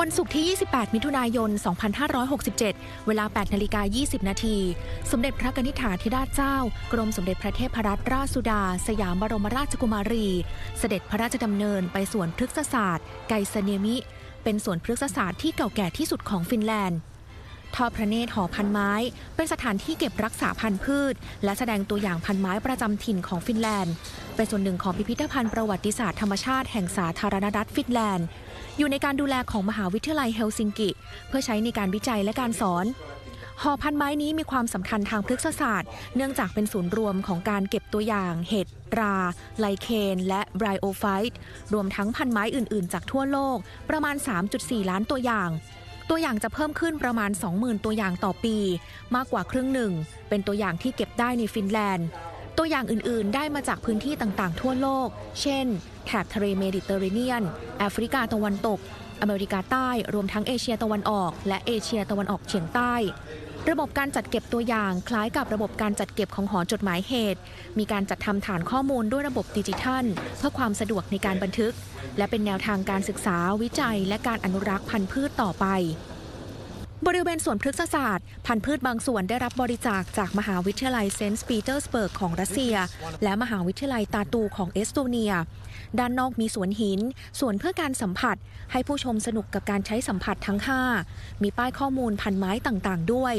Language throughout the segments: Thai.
วันศุกร์ที่ 28 มิถุนายน 2567 เวลา 8นาฬิกา20 นาที สมเด็จพระนิธิถาธิราชเจ้า กรมสมเด็จพระเทพรัตนราชสุดา สยามบรมราชกุมารี เสด็จพระราชดำเนินไปสวนพฤกษศาสตร์ ไกเซเนมิ เป็นสวนพฤกษศาสตร์ที่เก่าแก่ที่สุดของฟินแลนด์ทอพระเนตรหอพันไม้ เป็นสถานที่เก็บรักษาพันธุ์พืช และแสดงตัวอย่างพันไม้ประจำถิ่นของฟินแลนด์ เป็นส่วนหนึ่งของพิพิธภัณฑ์ประวัติศาสตร์ธรรมชาติแห่งสาธารณรัฐฟินแลนด์ อยู่ในการดูแลของมหาวิทยาลัยเฮลซิงกิ เพื่อใช้ในการวิจัยและการสอนหอพันไม้นี้มีความสำคัญทางพฤกษศาสตร์ เนื่องจากเป็นศูนย์รวมของการเก็บตัวอย่างเห็ด รา ไลเคน และไบรโอไฟต์รวมทั้งพันไม้อื่น ๆ จากทั่วโลก ประมาณ 3.4 ล้านตัวอย่าง ตัวอย่างจะเพิ่มขึ้นประมาณ 20,000 ตัวอย่างต่อปี มากกว่าครึ่งหนึ่ง เป็นตัวอย่างที่เก็บได้ในฟินแลนด์ ตัวอย่างอื่น ๆ ได้มาจากพื้นที่ต่าง ๆ ทั่วโลก เช่น แถบทะเลเมดิเตอร์เรเนียน แอฟริกาตะวันตก อเมริกาใต้ รวมทั้งเอเชียตะวันออก และเอเชียตะวันออกเฉียงใต้ ระบบการจัดเก็บตัวอย่างคล้ายกับระบบการจัดเก็บของหอจดหมายเหตุ มีการจัดทำฐานข้อมูลด้วยระบบดิจิทัล เพื่อความสะดวกในการบันทึก และเป็นแนวทางการศึกษาวิจัย และการอนุรักษ์พันธุ์พืชต่อไป บริเวณสวนพฤกษศาสตร์ พันธุ์พืชบางส่วนได้รับบริจาคจากมหาวิทยาลัยเซนต์ปีเตอร์สเบิร์กของรัสเซีย และมหาวิทยาลัยตาตูของเอสโตเนีย ด้านนอกมีสวนหินสวนเพื่อการสัมผัส ให้ผู้ชมสนุกกับการใช้สัมผัสทั้ง 5 มีป้ายข้อมูลพันไม้ต่างๆ ด้วย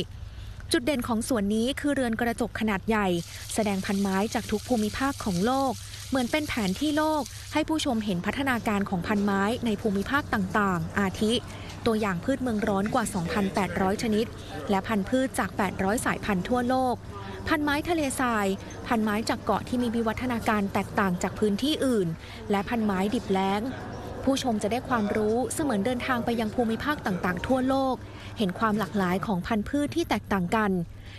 จุดเด่นของสวนนี้คือเรือนกระจกขนาดใหญ่ แสดงพันไม้จากทุกภูมิภาคของโลก เหมือนเป็นแผนที่โลกให้ผู้ชมเห็นพัฒนาการของพันไม้ในภูมิภาคต่างๆ อาทิ ตัวอย่างพืชเมืองร้อนกว่า 2,800 ชนิด และพันธุ์พืชจาก 800 สายพันธุ์ทั่วโลก พันไม้ทะเลทราย พันไม้จากเกาะที่มีวิวัฒนาการแตกต่างจากพื้นที่อื่น และพันไม้ดิบแล้งผู้ชมจะได้ความรู้เสมือนเดินทางไปยังภูมิภาคต่างๆ ทั่วโลก เห็นความหลากหลายของพันธุ์พืชที่แตกต่างกัน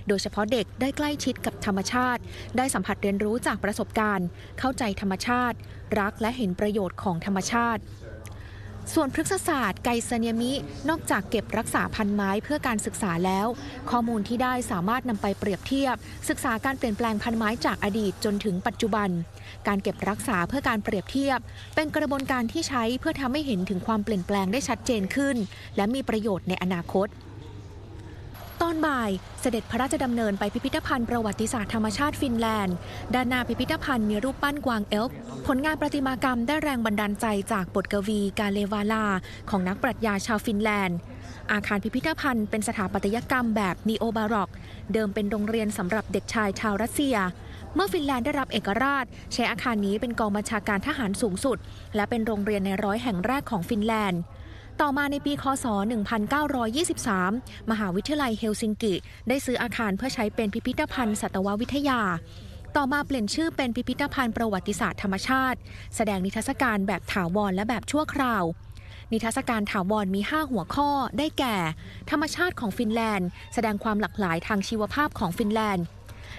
โดยเฉพาะเด็กได้ใกล้ชิดกับธรรมชาติ ได้สัมผัสเรียนรู้จากประสบการณ์ เข้าใจธรรมชาติ รักและเห็นประโยชน์ของธรรมชาติส่วนพฤกษศาสตร์ไกเซเนียมิ นอกจากเก็บรักษาพันไม้เพื่อการศึกษาแล้ว ข้อมูลที่ได้สามารถนำไปเปรียบเทียบ ศึกษาการเปลี่ยนแปลงพันไม้จากอดีตจนถึงปัจจุบัน การเก็บรักษาเพื่อการเปรียบเทียบ เป็นกระบวนการที่ใช้เพื่อทำให้เห็นถึงความเปลี่ยนแปลงได้ชัดเจนขึ้น และมีประโยชน์ในอนาคต ตอนบ่ายเสด็จพระราชดำเนินไปพิพิธภัณฑ์ประวัติศาสตร์ธรรมชาติฟินแลนด์ ด้านหน้าพิพิธภัณฑ์มีรูปปั้นกวางเอลฟ์ผลงานประติมากรรมได้แรงบันดาลใจจากบทกวีกาเลวาลา ของนักปรัชญาชาวฟินแลนด์ อาคารพิพิธภัณฑ์เป็นสถาปัตยกรรมแบบนีโอบาร็อก เดิมเป็นโรงเรียนสำหรับเด็กชายชาวรัสเซีย เมื่อฟินแลนด์ได้รับเอกราช ใช้อาคารนี้เป็นกองบัญชาการทหารสูงสุด และเป็นโรงเรียนในร้อยแห่งแรกของฟินแลนด์ ต่อมาในปีคศ 1923 มหาวิทยาลัยเฮลซิงกิ ได้ซื้ออาคารเพื่อใช้เป็นพิพิธภัณฑ์สัตววิทยา ต่อมาเปลี่ยนชื่อเป็นพิพิธภัณฑ์ประวัติศาสตร์ธรรมชาติ แสดงนิทรรศการแบบถาวรและแบบชั่วคราว นิทรรศการถาวรมี 5 หัวข้อ ได้แก่ ธรรมชาติของฟินแลนด์ แสดงความหลากหลายทางชีวภาพของฟินแลนด์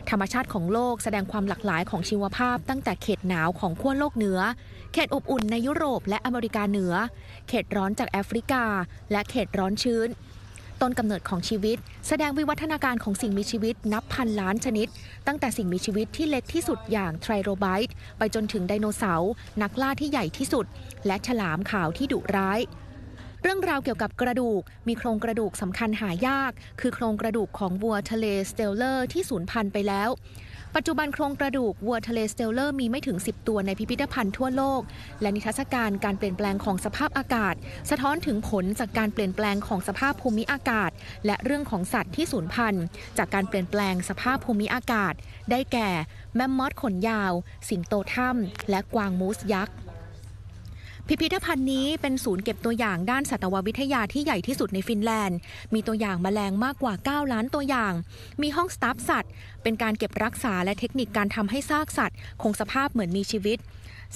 ธรรมชาติของโลกแสดงความหลากหลายของชีวภาพ ตั้งแต่เขตหนาวของขั้วโลกเหนือ เขตอบอุ่นในยุโรปและอเมริกาเหนือ เขตร้อนจากแอฟริกา และเขตร้อนชื้น ต้นกำเนิดของชีวิต แสดงวิวัฒนาการของสิ่งมีชีวิตนับพันล้านชนิด ตั้งแต่สิ่งมีชีวิตที่เล็กที่สุดอย่างไทรโรไบต์ไปจนถึงไดโนเสาร์นักล่าที่ใหญ่ที่สุด และฉลามขาวที่ดุร้าย เรื่องราวเกี่ยวกับกระดูกมีโครงกระดูกสำคัญหายาก คือโครงกระดูกของวัวทะเลสเตลเลอร์ที่สูญพันธุ์ไปแล้ว ปัจจุบันโครงกระดูกวัวทะเลสเตลเลอร์มีไม่ถึง 10 ตัวในพิพิธภัณฑ์ทั่วโลก และนิทรรศการการเปลี่ยนแปลงของสภาพอากาศ สะท้อนถึงผลจากการเปลี่ยนแปลงของสภาพภูมิอากาศ และเรื่องของสัตว์ที่สูญพันธุ์จากการเปลี่ยนแปลงสภาพภูมิอากาศ ได้แก่ แมมมอธขนยาว สิงโตถ้ำและกวางมูสยักษ์ พิพิธภัณฑ์นี้เป็นศูนย์เก็บตัวอย่างด้านสัตววิทยาที่ใหญ่ที่สุดในฟินแลนด์ มีตัวอย่างแมลงมากกว่า 9 ล้านตัวอย่าง มีห้องสตาฟสัตว์ เป็นการเก็บรักษาและเทคนิคการทำให้ซากสัตว์ คงสภาพเหมือนมีชีวิต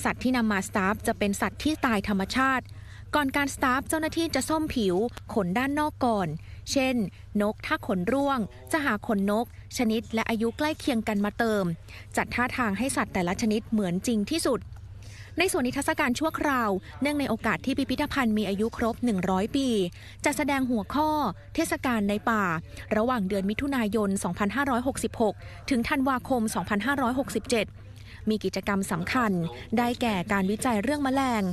สัตว์ที่นำมาสตาฟจะเป็นสัตว์ที่ตายธรรมชาติ ก่อนการสตาฟเจ้าหน้าที่จะซ่อมผิว ขนด้านนอกก่อน เช่น นกถ้าขนร่วง จะหาขนนก ชนิดและอายุใกล้เคียงกันมาเติม จัดท่าทางให้สัตว์แต่ละชนิดเหมือนจริงที่สุด ในส่วนนิทรรศการชั่วคราว เนื่องในโอกาสที่พิพิธภัณฑ์มีอายุครบ 100 ปีจะแสดงหัวข้อ เทศกาลในป่า ระหว่างเดือนมิถุนายน 2566 ถึงธันวาคม 2567มีกิจกรรมสำคัญ ได้แก่การวิจัยเรื่องแมลง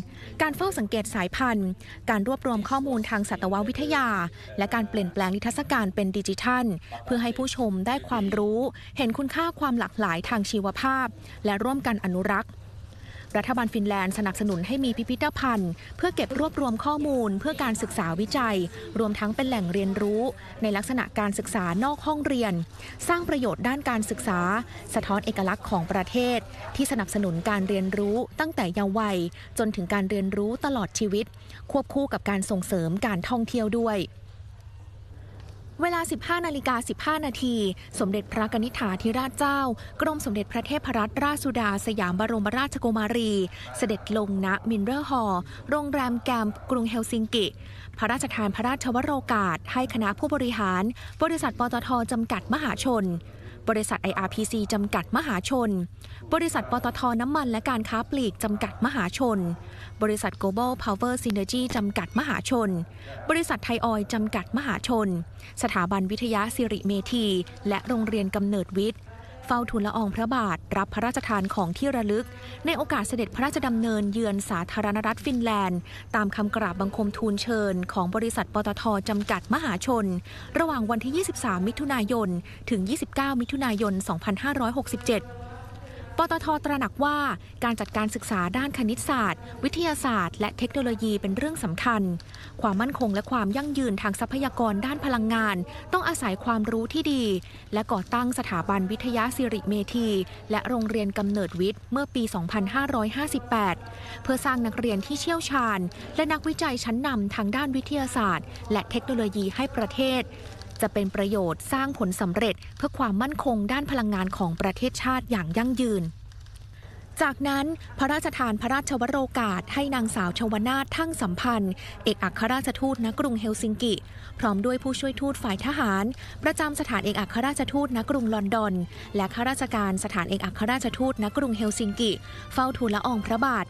การเฝ้าสังเกตสายพันธุ์ การรวบรวมข้อมูลทางสัตววิทยา และการเปลี่ยนแปลงนิทรรศการเป็นดิจิทัล เพื่อให้ผู้ชมได้ความรู้ เห็นคุณค่าความหลากหลายทางชีวภาพ และร่วมกันอนุรักษ์ รัฐบาลฟินแลนด์สนับสนุนให้มีพิพิธภัณฑ์ เพื่อเก็บรวบรวมข้อมูล เพื่อการศึกษาวิจัย รวมทั้งเป็นแหล่งเรียนรู้ ในลักษณะการศึกษานอกห้องเรียน สร้างประโยชน์ด้านการศึกษา สะท้อนเอกลักษณ์ของประเทศ ที่สนับสนุนการเรียนรู้ตั้งแต่เยาว์วัย จนถึงการเรียนรู้ตลอดชีวิต ควบคู่กับการส่งเสริมการท่องเที่ยวด้วย เวลา 15 นาฬิกา 15 นาที สมเด็จพระกนิษฐาธิราชเจ้า กรมสมเด็จพระเทพรัตนราชสุดา สยามบรมราชกุมารี เสด็จลงณมินเรอร์ฮอลล์โรงแรมแกมกรุงเฮลซิงกิ พระราชทานพระราชวโรกาส ให้คณะผู้บริหาร บริษัทปตทจำกัดมหาชน บริษัท IRPC จำกัดมหาชน บริษัทปตทน้ำมันและการค้าปลีกจำกัดมหาชน บริษัท Global Power Synergy จำกัดมหาชน บริษัทไทยออยจำกัดมหาชน สถาบันวิทยาสิริเมธี และโรงเรียนกำเนิดวิทย์ เฝ้าทูลละอองพระบาท รับพระราชทานของที่ระลึก ในโอกาสเสด็จพระราชดำเนินเยือนสาธารณรัฐฟินแลนด์ ตามคำกราบบังคมทูลเชิญ ของบริษัทปตทจำกัดมหาชน ระหว่างวันที่ 23 มิถุนายน ถึง 29 มิถุนายน 2567 ปตทตระหนักว่าการจัดการศึกษาด้านคณิตศาสตร์ วิทยาศาสตร์ และเทคโนโลยีเป็นเรื่องสำคัญ ความมั่นคงและความยั่งยืนทางทรัพยากรด้านพลังงาน ต้องอาศัยความรู้ที่ดี และก่อตั้งสถาบันวิทยาสิริเมธี และโรงเรียนกำเนิดวิทย์เมื่อปี 2558 เพื่อสร้างนักเรียนที่เชี่ยวชาญ และนักวิจัยชั้นนำทางด้านวิทยาศาสตร์ และเทคโนโลยีให้ประเทศ จะเป็นประโยชน์สร้างผลสำเร็จเพื่อความมั่นคงด้านพลังงานของประเทศชาติอย่างยั่งยืน จากนั้นพระราชทานพระราชวโรกาสให้นางสาวชวนาทั้งสัมพันธ์ เอกอัครราชทูตณกรุงเฮลซิงกิ พร้อมด้วยผู้ช่วยทูตฝ่ายทหาร ประจำสถานเอกอัครราชทูตณกรุงลอนดอน และข้าราชการสถานเอกอัครราชทูตณกรุงเฮลซิงกิ เฝ้าทูลละอองพระบาท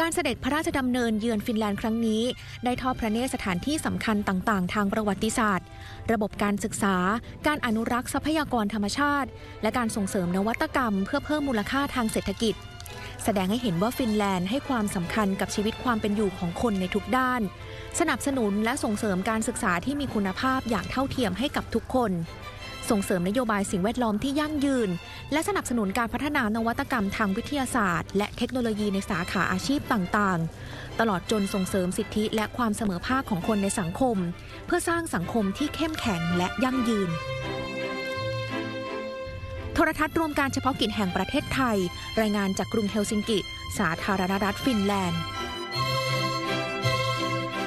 การเสด็จพระราชดำเนินเยือนฟินแลนด์ครั้งนี้ ได้ทอดพระเนตรสถานที่สำคัญต่างๆ ทางประวัติศาสตร์ ระบบการศึกษา การอนุรักษ์ทรัพยากรธรรมชาติ และการส่งเสริมนวัตกรรม เพื่อเพิ่มมูลค่าทางเศรษฐกิจ แสดงให้เห็นว่าฟินแลนด์ให้ความสำคัญกับชีวิตความเป็นอยู่ของคนในทุกด้าน สนับสนุนและส่งเสริมการศึกษาที่มีคุณภาพอย่างเท่าเทียมให้กับทุกคน ส่งเสริมนโยบายสิ่งแวดล้อมที่ยั่งยืน และสนับสนุนการพัฒนานวัตกรรมทางวิทยาศาสตร์ และเทคโนโลยีในสาขาอาชีพต่างๆ ตลอดจนส่งเสริมสิทธิและความเสมอภาคของคนในสังคม เพื่อสร้างสังคมที่เข้มแข็งและยั่งยืนโทรทัศน์รวมการเฉพาะกิจแห่งประเทศไทย รายงานจากกรุงเฮลซิงกิ สาธารณรัฐฟินแลนด์